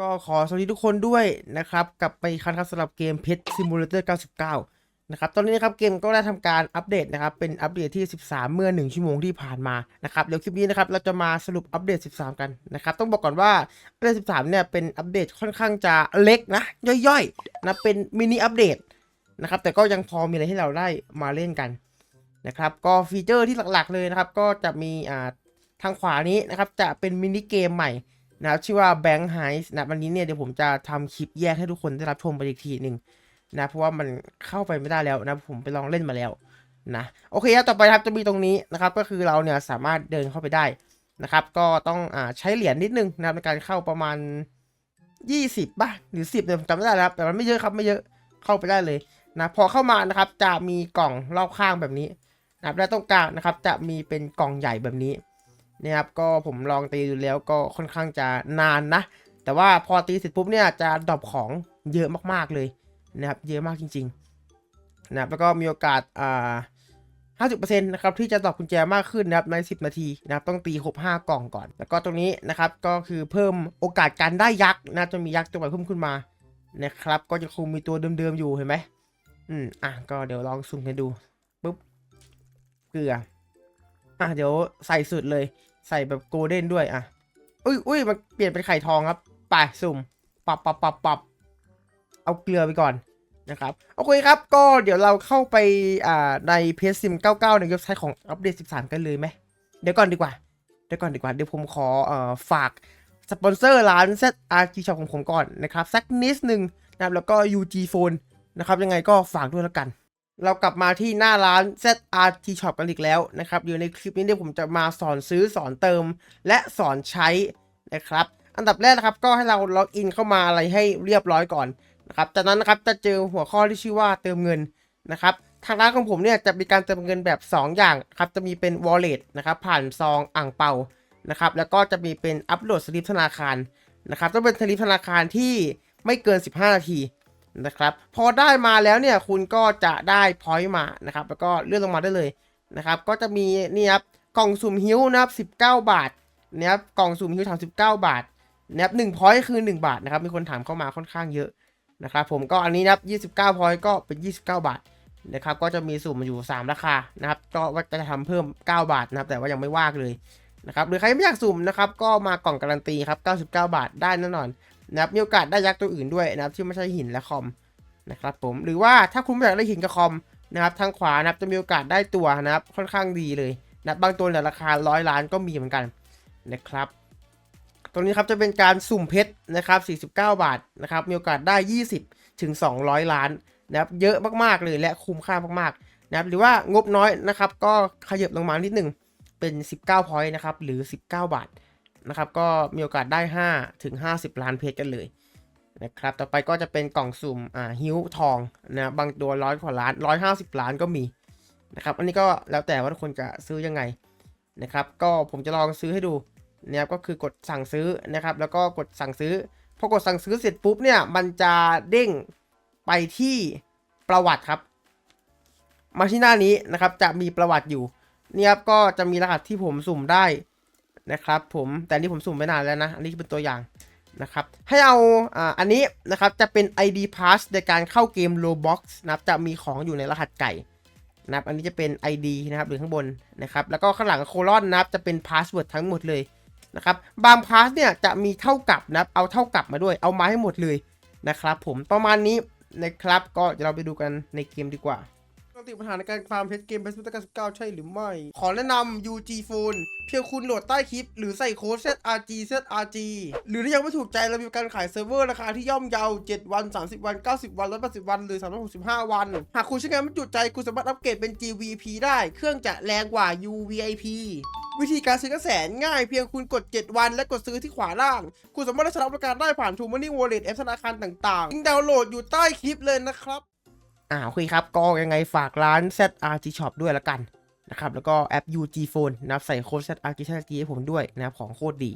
ก็ขอสวัสดีทุกคนด้วยนะครับ กลับไปอีกครั้งครับสำหรับเกม Pet Simulator 99 นะครับ ตอนนี้นะครับเกมก็ได้ทำการอัปเดตนะครับ เป็นอัปเดตที่ 13 เมื่อ 1 ชั่วโมงที่ผ่านมานะครับ เดี๋ยวคลิปนี้นะครับ เราจะมาสรุปอัปเดต 13 กันนะครับ ต้องบอกก่อนว่าอัปเดต 13 เนี่ย เป็นอัปเดตค่อนข้างจะเล็กนะ ย่อยๆ นะ เป็นมินิอัปเดตนะครับ แต่ก็ยังพอมีอะไรให้เราได้มาเล่นกันนะครับ ก็ฟีเจอร์ที่หลักๆเลยนะครับ ก็จะมีอ่าทางขวานี้นะครับ จะเป็นมินิเกมใหม่ นะครับชื่อว่า Bank Heist นะวันนี้เนี่ยเดี๋ยวผมจะทำคลิปแยกให้ทุกคนได้รับชมไปอีกทีหนึ่งนะเพราะว่ามันเข้าไปไม่ได้แล้วนะผมไปลองเล่นมาแล้วนะโอเคครับต่อไปครับจะมีตรงนี้นะครับก็คือเราเนี่ยสามารถเดินเข้าไปได้นะครับ ก็ต้องอ่าใช้เหรียญนิดนึงนะในการเข้าประมาณ 20ป่ะหรือ 10เนี่ยผมจำไม่ได้แล้วครับแต่มันไม่เยอะครับไม่เยอะเข้าไปได้เลยนะพอเข้ามานะครับจะมีกล่องรอบข้างแบบนี้นะครับและตรงกลางนะครับจะมีเป็นกล่องใหญ่แบบนี้ นี่ยครับก็ผมลองตีดูแล้วก็ค่อนข้างจะนานนะ แต่ว่าพอตีเสร็จปุ๊บเนี่ยจะดรอปของเยอะมากๆเลยนะครับเยอะมากจริงๆนะครับแล้วก็มีโอกาสอ่า50%นะครับที่จะดรอปกุญแจมากขึ้นนะครับใน 10 นาทีนะครับต้องตีครบ5กล่องก่อน แล้วก็ตรงนี้นะครับก็คือเพิ่มโอกาสการได้ยักษ์นะจะมียักษ์ตัวใหม่เพิ่มขึ้นมานะครับก็จะคงมีตัวเดิมๆอยู่เห็นไหมอืมอะก็เดี๋ยวลองสุ่มกันดูปุ๊บเกลืออะเดี๋ยวใส่สุดเลย ใส่แบบโกลเด้นด้วยอะอุ้ยอุ้ยมันเปลี่ยนเป็นไข่ทองครับไปสุ่มปรับปรับปับปับเอาเกลือไปก่อนนะครับโอเคครับ ก็เดี๋ยวเราเข้าไปอ่าในเพจซิม99 ในเว็บไซต์ของอัปเดต 13 กันเลยไหมเดี๋ยวก่อนดีกว่า เดี๋ยวก่อนดีกว่า เดี๋ยวผมขอเอ่อฝากสปอนเซอร์ร้าน ZRG Shop ของผมก่อนนะครับ สักนิดนึงนะครับแล้วก็ UG Phone นะครับยังไงก็ฝากด้วยแล้วกัน เรากลับมาที่หน้าร้าน ZRT Shop กันอีกแล้วนะครับอยู่ในคลิปนี้เดี๋ยผมจะมาสอนซื้อสอนเติม และสอนใช้นะครับ อันดับแรกนะครับก็ให้เราล็อกอินเข้ามาอะไรให้เรียบร้อยก่อนนะครับจากนั้นนะครับจะเจอหัวข้อที่ชื่อว่าเติมเงินนะครับทางร้านของผมเนี่ยจะมีการเติมเงินแบบ 2 อย่างครับจะมีเป็น wallet นะครับผ่านซองอ่างเปานะครับแล้วก็จะมีเป็นอัปโหลดสลิปธนาคารนะครับต้องเป็นสลิปธนาคารที่ไม่เกิน 15 นาที นะครับพอได้มาแล้วเนี่ยคุณก็จะได้พอยต์มานะครับแล้วก็เลื่อนลงมาได้เลยนะครับก็จะมีนี่ครับกล่องสุ่มฮิ้วนะครับ19 บาทนะครับกล่องสุ่มฮิ้ว39 บาทนะครับหนึ่งพอยต์คือ 1 บาทนะครับมีคนถามเข้ามาค่อนข้างเยอะนะครับผมก็อันนี้นะครับ29พอยต์ก็เป็น 29 บาทนะครับก็จะมีสุ่มอยู่ 3 ราคานะครับก็ว่าจะทำเพิ่ม 9 บาทนะครับแต่ว่ายังไม่ว่างเลยนะครับหรือใครไม่อยากสุ่มนะครับก็มากล่องการันตีครับ99 บาทได้แน่นอน นะครับมีโอกาสได้ยักษ์ตัวอื่นด้วยนะครับที่ไม่ใช่หินและคอมนะครับผมหรือว่าถ้าคุณไม่อยากได้หินกับคอมนะครับทางขวานะครับจะมีโอกาสได้ตัวนะครับค่อนข้างดีเลยนะบบางตัวเนี่ยราคาร้อยล้านก็มีเหมือนกันนะครับตรงนี้ครับจะเป็นการสุ่มเพชรนะครับ49 บาทนะครับมีโอกาสได้ 20 ถึง 200 ล้านนะครับเยอะมากๆเลยและคุ้มค่ามากๆนะครับหรือว่างบน้อยนะครับก็ขยับลงมานิดหนึ่งเป็น 19พอยต์นะครับหรือ 19 บาท นะครับก็มีโอกาสได้5ถึง50 ล้านเพชรกันเลยนะครับต่อไปก็จะเป็นกล่องสุ่มอ่าฮิ้วทองนะบางตัวร้อยกว่าล้าน150ล้านก็มีนะครับอันนี้ก็แล้วแต่ว่าทุกคนจะซื้อยังไงนะครับก็ผมจะลองซื้อให้ดูนะครับก็คือกดสั่งซื้อนะครับแล้วก็กดสั่งซื้อพอกดสั่งซื้อเสร็จปุ๊บเนี่ยมันจะเด้งไปที่ประวัติครับ มาที่หน้านี้นะครับจะมีประวัติอยู่นี่ครับก็จะมีรหัสที่ผมสุ่มได้ นะครับผมแต่นี่ผมสุ่มไปนานแล้วนะอันนี้เป็นตัวอย่างนะครับให้เอาอ่าอันนี้นะครับจะเป็น ID pass ในการเข้าเกม Roblox นะครับจะมีของอยู่ในรหัสไก่นะครับอันนี้จะเป็น ID นะครับหรือข้างบนนะครับแล้วก็ข้างหลังโคลอนนะครับจะเป็น password ทั้งหมดเลยนะครับบาง pass เนี่ยจะมีเท่ากับนะครับเอาเท่ากับมาด้วยเอามาให้หมดเลยนะครับผมประมาณนี้นะครับก็เดี๋ยวเราไปดูกันในเกมดีกว่า ติปัญหาในการฟาร์มเพชรเกมเพชรพุทธการ19ใช่หรือไม่ ขอแนะนำ UG Phone เพียงคุณโหลดใต้คลิป หรือใส่โค้ด ZRG ZRG หรือถ้ายังไม่ถูกใจเรามีการขายเซิร์ฟเวอร์ราคาที่ย่อมเยา 7 วัน 30 วัน 90 วัน 180 วัน หรือ 365 วัน หากคุณใช้งานไม่จุใจคุณสามารถอัปเกรดเป็น GVP ได้ เครื่องจะแรงกว่า UVIP วิธีการซื้อก็แสนง่ายเพียงคุณกด 7 วันและกดซื้อที่ขวาล่าง คุณสามารถได้ใช้บริการได้ผ่าน True Money Wallet แอปธนาคารต่างๆลิงก์ดาวน์โหลดอยู่ใต้คลิปเลยนะครับ อ่าโอเคครับ ก็ยังไงฝากร้าน ZRG Shop ด้วยละกันนะครับแล้วก็แอป UG Phone นะครับใส่โค้ด ZRG ZRG ให้ผมด้วยนะครับของโคตรดี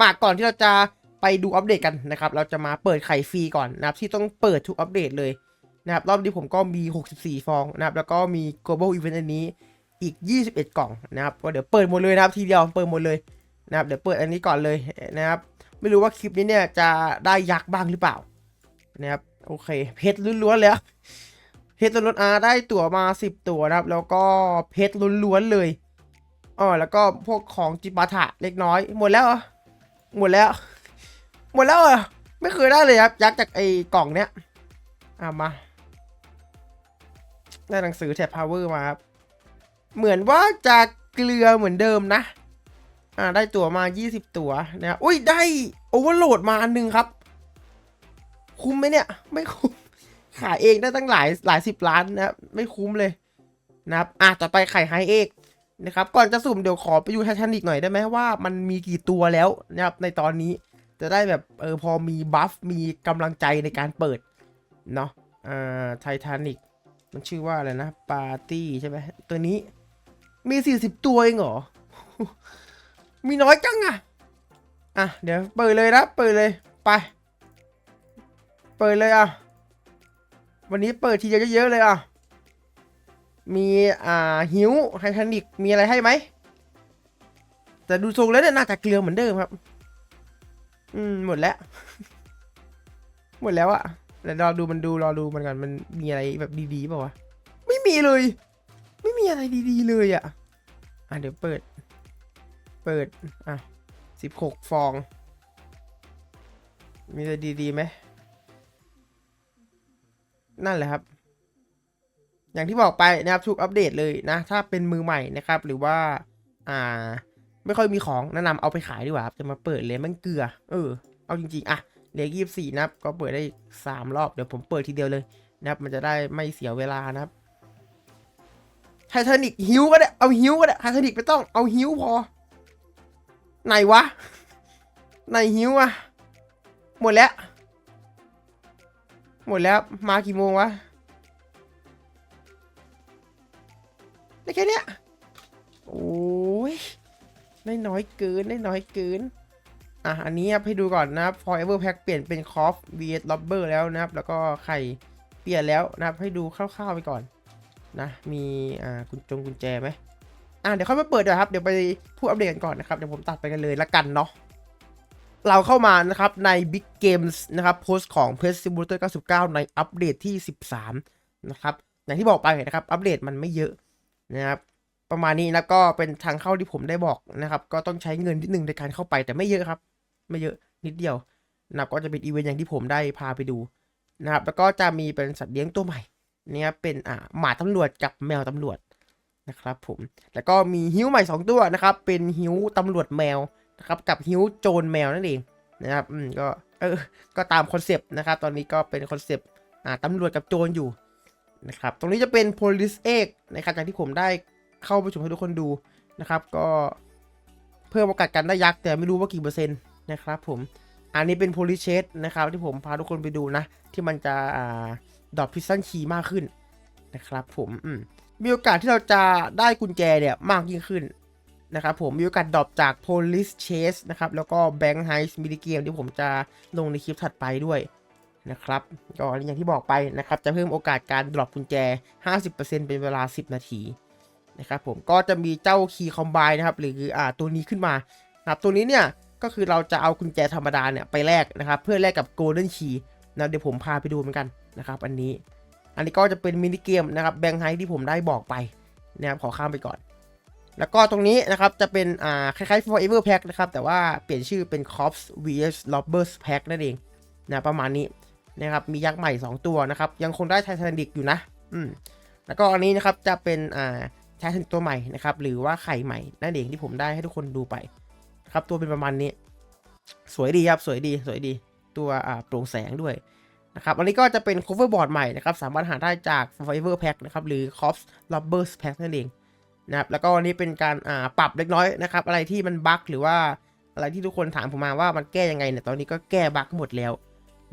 มาก่อนที่เราจะไปดูอัปเดตกันนะครับ เราจะมาเปิดไข่ฟรีก่อนนะครับ ที่ต้องเปิดทุกอัปเดตเลยนะครับ รอบนี้ผมก็มี 64 ฟองนะครับ แล้วก็มี global event อันนี้อีก 21 กล่องนะครับ ก็เดี๋ยวเปิดหมดเลยนะครับทีเดียวเปิดหมดเลยนะครับ เดี๋ยวเปิดอันนี้ก่อนเลยนะครับ ไม่รู้ว่าคลิปนี้เนี่ยจะได้ยักษ์บ้างหรือเปล่านะครับ โอเค เพชรล้วนๆเลยอะ เพชรล้วนอาได้ตั๋วมา 10 ตั๋วนะครับ แล้วก็เพชรล้วนๆเลยอ๋อแล้วก็พวกของจิปาถะเล็กน้อย หมดแล้วเหรอหมดแล้ว หมดแล้วเหรอไม่เคยได้เลยครับ ยักษ์จากไอ้กล่องเนี้ยอะมาได้หนังสือแท็บพาวเวอร์มาครับ เหมือนว่าจะเกลือเหมือนเดิมนะ อ่า ได้ตั๋วมา 20 ตั๋วนะ อุ้ย ได้โอเวอร์โหลดมาอันหนึงครับ คุ้มไหมเนี่ย ไม่คุ้ม ขายเองได้ตั้งหลายหลายสิบล้านนะครับไม่คุ้มเลยนะครับอะต่อไปไข่ไฮเอกนะครับ ก่อนจะสุ่มเดี๋ยวขอไปดูไททานิกหน่อยได้ไหมว่ามันมีกี่ตัวแล้วนะครับในตอนนี้จะได้แบบเออพอมีบัฟมีกำลังใจในการเปิดเนาะอ่าไททานิกมันชื่อว่าอะไรนะปาร์ตี้ใช่ไหมตัวนี้มี 40 ตัวเองเหรอ มีน้อยจังอะอะ เดี๋ยวเปิดเลยนะ เปิดเลย ไป เปิดเลยอะ วันนี้เปิดทีเดียวเยอะๆเลยอะ มีอ่าหิวไททานิกมีอะไรให้ไหม แต่ดูทรงแล้วเนี่ยน่าจะเกลือเหมือนเดิมครับ อืม หมดแล้ว หมดแล้วอะเดี๋ยวรอดูมันดูรอดูมันก่อนมันมีอะไรแบบดีๆเปล่าวะ ไม่มีเลย ไม่มีอะไรดีๆเลยอะอะเดี๋ยวเปิด เปิด อะสิบหกฟอง มีอะไรดีๆไหม นั่นแหละครับ อย่างที่บอกไปนะครับทุกอัปเดตเลยนะ ถ้าเป็นมือใหม่นะครับ หรือว่า อ่า ไม่ค่อยมีของแนะนำเอาไปขายดีกว่าครับจะมาเปิดเลยมันเกลือ เออ เอาจริงๆ อะเลือยี่สี่นะครับ ก็เปิดได้สามรอบ เดี๋ยวผมเปิดทีเดียวเลยนะครับ มันจะได้ไม่เสียเวลานะครับไททานิกฮิวก็ได้ เอาฮิวก็ได้ไททานิกไม่ต้องเอาฮิวพอ ไหนวะ ไหนฮิวอะหมดแล้ว หมดแล้วมากี่โมงวะได้แค่เนี้ยโอ้ยได้น้อยเกินได้น้อยเกินอะอันนี้ครับให้ดูก่อนนะครับ forever pack เปลี่ยนเป็น c o f vs lobber แล้วนะครับ แล้วก็ไข่เปลี่ยนแล้วนะครับ ให้ดูคร่าวๆไปก่อนนะมีอ่ากุญจงกุญแจไหมอะเดี๋ยวค่อยมาเปิดเดี๋ยวครับเดี๋ยวไปพูดอัปเดตกันก่อนนะครับเดี๋ยวผมตัดไปกันเลยละกันเนาะ เราเข้ามานะครับใน Big Games นะครับโพสต์ของ p e s Simulator 99 ในอัปเดตที่ 13 นะครับ อย่างที่บอกไปนะครับ อัปเดตมันไม่เยอะนะครับ ประมาณนี้แล้วก็เป็นทางเข้าที่ผมได้บอกนะครับ ก็ต้องใช้เงินนิดนึงในการเข้าไปแต่ไม่เยอะครับ ไม่เยอะนิดเดียวนะก็จะเป็นอีเวนต์อย่างที่ผมได้พาไปดูนะครับ แล้วก็จะมีเป็นสัตว์เลี้ยงตัวใหม่เนี่ยเป็นอ่าหมาตำรวจกับแมวตำรวจนะครับผม แล้วก็มีฮิ้วใหม่ 2 ตัวนะครับ เป็นฮิ้วตำรวจแมว นะครับกับฮิวโจรแมวนั่นเองนะครับอืมก็เออก็ตามคอนเซปต์นะครับ ตอนนี้ก็เป็นคอนเซปต์อ่าตำรวจกับโจรอยู่นะครับ ตรงนี้จะเป็น police egg นะครับจากที่ผมได้เข้าไปชมให้ทุกคนดูนะครับ ก็เพิ่มโอกาสการได้ยักษ์แต่ไม่รู้ว่ากี่เปอร์เซ็นต์นะครับผมอันนี้เป็น police chase นะครับ ที่ผมพาทุกคนไปดูนะ ที่มันจะอ่าดอทพิซซันคีมากขึ้นนะครับผมอืมมีโอกาสที่เราจะได้กุญแจเนี่ยมากยิ่งขึ้น นะครับผมมีโอกาสดรอปจาก police chase นะครับแล้วก็ bank heist mini game ที่ผมจะลงในคลิปถัดไปด้วยนะครับก็อย่างที่บอกไปนะครับจะเพิ่มโอกาสการดรอปกุญแจ 50%เป็นเวลา 10 นาทีนะครับผมก็จะมีเจ้า key combine นะครับหรืออ่าตัวนี้ขึ้นมานะครับตัวนี้เนี่ยก็คือเราจะเอากุญแจธรรมดาเนี่ยไปแลกนะครับเพื่อแลกกับ golden key นะเดี๋ยวผมพาไปดูเหมือนกันนะครับอันนี้ อันนี้ก็จะเป็นมินิเกมนะครับแบงค์ไฮที่ผมได้บอกไปนะครับขอข้ามไปก่อน แล้วก็ตรงนี้นะครับจะเป็นอ่าคล้ายๆ forever pack นะครับแต่ว่าเปลี่ยนชื่อเป็น cops vs robbers pack นั่นเองนะประมาณนี้นะครับมียักษ์ใหม่ 2 ตัวนะครับยังคงได้ไททานิกอยู่นะอืมแล้วก็อันนี้นะครับจะเป็นอ่าไททานิกตัวใหม่นะครับหรือว่าไข่ใหม่นั่นเองที่ผมได้ให้ทุกคนดูไปครับตัวเป็นประมาณนี้ สวยดีครับสวยดีสวยดีตัวอ่าโปร่งแสงด้วยนะครับอันนี้ก็จะเป็น cover board ใหม่นะครับสามารถหาได้จาก Fiverr Pack นะครับหรือ Cops Robbers Pack นั่นเอง นะครับแล้วก็อันนี้เป็นการอ่าปรับเล็กน้อยนะครับ อะไรที่มันบั๊กหรือว่าอะไรที่ทุกคนถามผมมาว่ามันแก้ยังไงเนี่ยตอนนี้ก็แก้บั๊กหมดแล้ว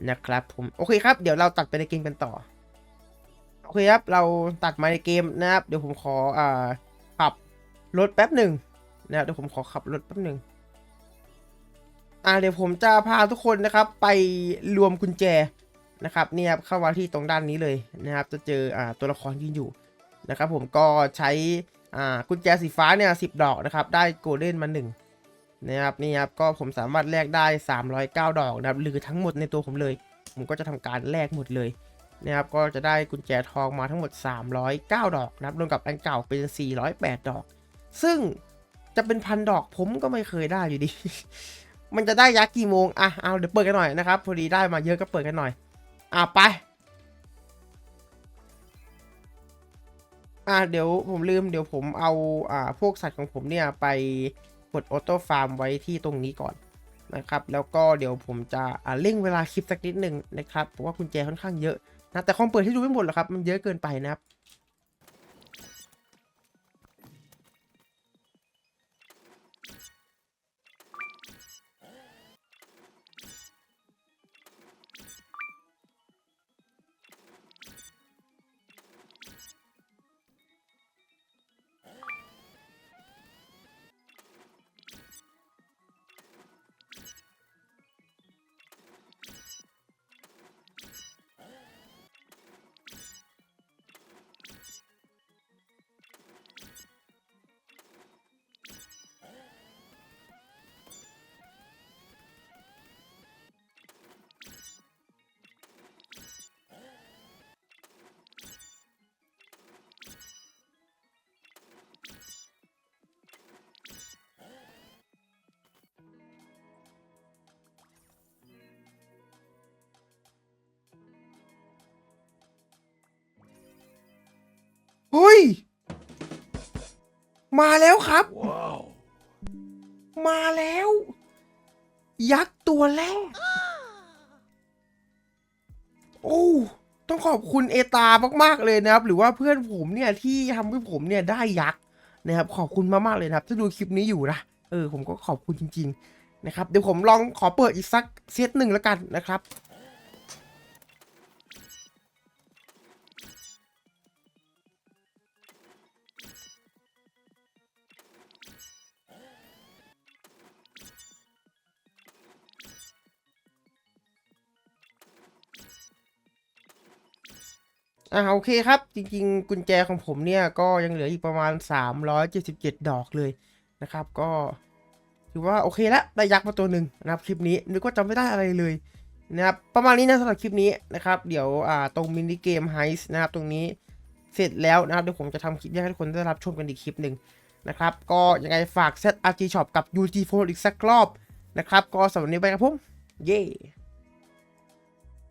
นะครับผมโอเคครับเดี๋ยวเราตัดไปในเกมกันต่อโอเคครับเราตัดมาในเกมนะครับ เดี๋ยวผมขออ่าขับรถแป๊บหนึ่งนะครับเดี๋ยวผมขอขับรถแป๊บหนึ่งอ่าเดี๋ยวผมจะพาทุกคนนะครับ ไปรวมกุญแจนะครับเนี่ยครับเข้ามาที่ตรงด้านนี้เลยนะครับ จะเจออ่าตัวละครยืนอยู่นะครับ ผมก็ใช้ อ่ากุญแจสีฟ้าเนี่ยสิดอกนะครับ ได้โกลเด้นมาหนึ่งนะครับนี่ครับก็ผมสามารถแลกได้ 309 ดอกนะครับหรือทั้งหมดในตัวผมเลย ผมก็จะทำการแลกหมดเลยนะครับก็จะได้กุญแจทองมาทั้งหมด 309 ดอกนะครับรวมกับอันเก่าเป็น 408 ดอก ซึ่งจะเป็นพันดอกผมก็ไม่เคยได้อยู่ดี มันจะได้ยักษ์กี่โมงอะเอาเดี๋ยวเปิดกันหน่อยนะครับพอดีได้มาเยอะก็เปิดกันหน่อยอะไป อ่าเดี๋ยวผมลืมเดี๋ยวผมเอาอ่าพวกสัตว์ของผมเนี่ยไปกดออโต้ฟาร์มไว้ที่ตรงนี้ก่อนนะครับ แล้วก็เดี๋ยวผมจะอ่าเร่งเวลาคลิปสักนิดหนึ่งนะครับเพราะว่ากุญแจค่อนข้างเยอะนะแต่คอมเปิดให้ดูไม่หมดหรอกครับมันเยอะเกินไปนะครับ ย มาแล้วครับ มาแล้ว ยักษ์ตัวแรก โอ้ ต้องขอบคุณเอตามากๆเลยนะครับ หรือว่าเพื่อนผมเนี่ยที่ทำให้ผมเนี่ยได้ยักษ์นะครับ ขอบคุณมากๆเลยนะครับ ถ้าดูคลิปนี้อยู่นะ เออ ผมก็ขอบคุณจริง ๆ นะครับ เดี๋ยวผมลองขอเปิดอีกสักเซตหนึ่งแล้วกันนะครับ อ่าโอเคครับ จริง ๆ กุญแจของผมเนี่ยก็ยังเหลืออีกประมาณ 377 ดอกเลยนะครับ ก็ถือว่าโอเคแล้วได้ยักษ์มาตัวหนึ่งนะครับคลิปนี้นึกว่าจำไม่ได้อะไรเลยนะครับประมาณนี้นะสำหรับคลิปนี้นะครับ เดี๋ยวอ่าตรงมินิเกมไฮส์นะครับตรงนี้เสร็จแล้วนะครับเดี๋ยวผมจะทำคลิปให้ทุกคนได้รับชมกันอีกคลิปหนึ่งนะครับ ก็ยังไงฝาก Set RG Shop กับ UT Phone อีกสักรอบนะครับ ก็สำหรับวันนี้ไปครับผม เย้